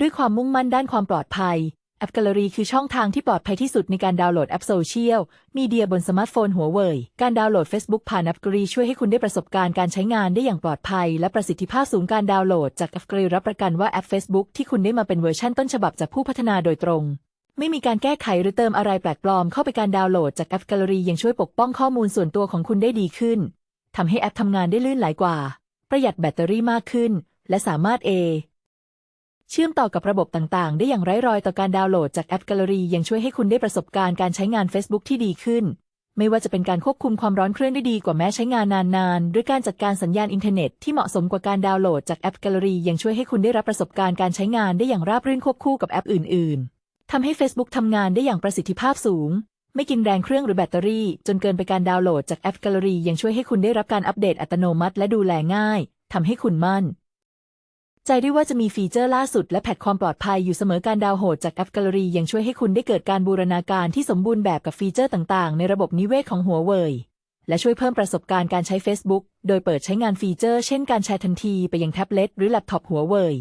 ด้วยความมุ่งมั่นด้านความปลอดภัย แอป Gallery คือช่องทางที่ปลอดภัยที่สุดในการดาวน์โหลดแอปโซเชียลมีเดียบนสมาร์ทโฟนหัวเว่ยการดาวน์โหลด Facebook ผ่านแอป Gallery ช่วยให้คุณได้ประสบการณ์การใช้งานได้อย่างปลอดภัย และประสิทธิภาพสูงการดาวน์โหลดจากแอป Gallery รับประกันว่าแอป Facebook ที่คุณได้มาเป็นเวอร์ชันต้นฉบับจากผู้พัฒนาโดยตรง ไม่มีการแก้ไขหรือเติมอะไรแปลกปลอมเข้าไปการดาวน์โหลดจากแอป Gallery ยังช่วยปกป้องข้อมูลส่วนตัวของคุณได้ดีขึ้นทำให้แอปทำงานได้ลื่นไหลกว่า ประหยัดแบตเตอรี่มากขึ้น และสามารถ A เชื่อมต่อกับระบบต่างๆ ได้อย่างไร้รอยต่อการดาวน์โหลดจากแอป Gallery ยังช่วยให้คุณได้ประสบการณ์การใช้งาน Facebook ที่ดีขึ้น ไม่ว่าจะเป็นการควบคุมความร้อนเครื่องได้ดีกว่าแม้ใช้งานนานๆ ด้วยการจัดการสัญญาณอินเทอร์เน็ตที่เหมาะสมกว่าการดาวน์โหลดจากแอป Gallery ยังช่วยให้คุณได้รับประสบการณ์การใช้งานได้อย่างราบรื่นควบคู่กับแอปอื่น ๆทำให้ Facebook ทำงานได้อย่างประสิทธิภาพสูง ไม่กินแรงเครื่องหรือแบตเตอรี่ จนเกินไปการดาวน์โหลดจากแอป Gallery ยังช่วยให้คุณได้รับการอัปเดตอัตโนมัติ และดูแลง่ายทำให้คุณมั่น ใจด้วยว่าจะมีฟีเจอร์ล่าสุดและแพทความปลอดภัยอยู่เสมอการดาวโหลดจากแอปแกลเลอรี่ยังช่วยให้คุณได้เกิดการบูรณาการที่สมบูรณ์แบบกับฟีเจอร์ต่างๆ ในระบบนิเวศของหัวเว่ยและช่วยเพิ่มประสบการณ์การใช้ Facebook โดยเปิดใช้งานฟีเจอร์เช่นการแชร์ทันทีไปยังแท็บเล็ตหรือแล็ปท็อปหัวเว่ย